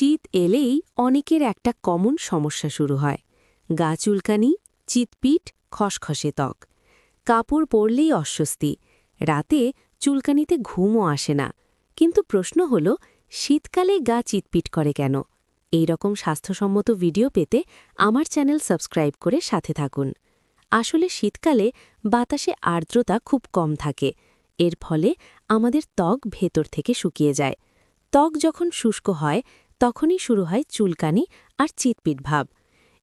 শীত এলেই অনেকের একটা কমন সমস্যা শুরু হয়। গা চুলকানি, চিতপিট, খসখসে ত্বক। কাপড় পরলেই অস্বস্তি। রাতে চুলকানিতে ঘুমও আসে না। কিন্তু প্রশ্ন হল, শীতকালে গা চিতপিট করে কেন? এই রকম স্বাস্থ্যসম্মত ভিডিও পেতে আমার চ্যানেল সাবস্ক্রাইব করে সাথে থাকুন। আসলে শীতকালে বাতাসে আর্দ্রতা খুব কম থাকে। এর ফলে আমাদের ত্বক ভেতর থেকে শুকিয়ে যায়। ত্বক যখন শুষ্ক হয় তখনই শুরু হয় চুলকানি আর চিতপিট ভাব।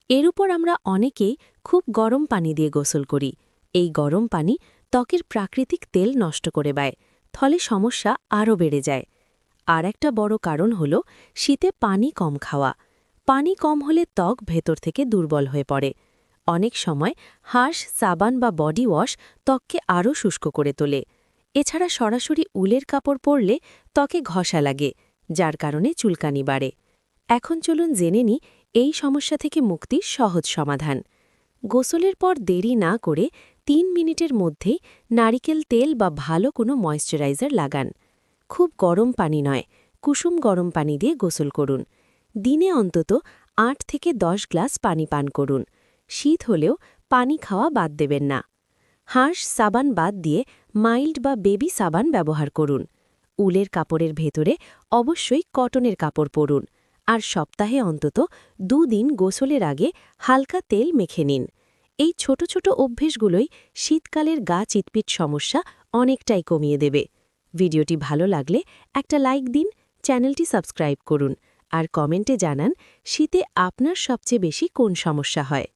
এর উপর আমরা অনেকেই খুব গরম পানি দিয়ে গোসল করি। এই গরম পানি ত্বকের প্রাকৃতিক তেল নষ্ট করে দেয়, ফলে সমস্যা আরও বেড়ে যায়। আর একটা বড় কারণ হল শীতে পানি কম খাওয়া। পানি কম হলে ত্বক ভেতর থেকে দুর্বল হয়ে পড়ে। অনেক সময় হাঁস, সাবান বা বডি ওয়াশ ত্বককে আরও শুষ্ক করে তোলে। এছাড়া সরাসরি উলের কাপড় পরলে ত্বকে ঘষা লাগে। যার কারণে চুলকানি বাড়ে। এখন চলুন জেনে নি এই সমস্যা থেকে মুক্তির সহজ সমাধান। গোসলের পর দেরি না করে তিন মিনিটের মধ্যেই নারিকেল তেল বা ভালো কোনো ময়শ্চারাইজার লাগান। খুব গরম পানি নয়, কুসুম গরম পানি দিয়ে গোসল করুন। দিনে অন্তত আট থেকে দশ গ্লাস পানি পান করুন। শীত হলেও পানি খাওয়া বাদ দেবেন না। হাঁস সাবান বাদ দিয়ে মাইল্ড বা বেবি সাবান ব্যবহার করুন। উলের কাপড়ের ভেতরে অবশ্যই কটনের কাপড় পরুন, আর সপ্তাহে অন্তত দুদিন গোসলের আগে হালকা তেল মেখে নিন। এই ছোট ছোট অভ্যেসগুলোই শীতকালের গা চিতপিট সমস্যা অনেকটাই কমিয়ে দেবে। ভিডিওটি ভালো লাগলে একটা লাইক দিন, চ্যানেলটি সাবস্ক্রাইব করুন, আর কমেন্টে জানান শীতে আপনার সবচেয়ে বেশি কোন সমস্যা হয়।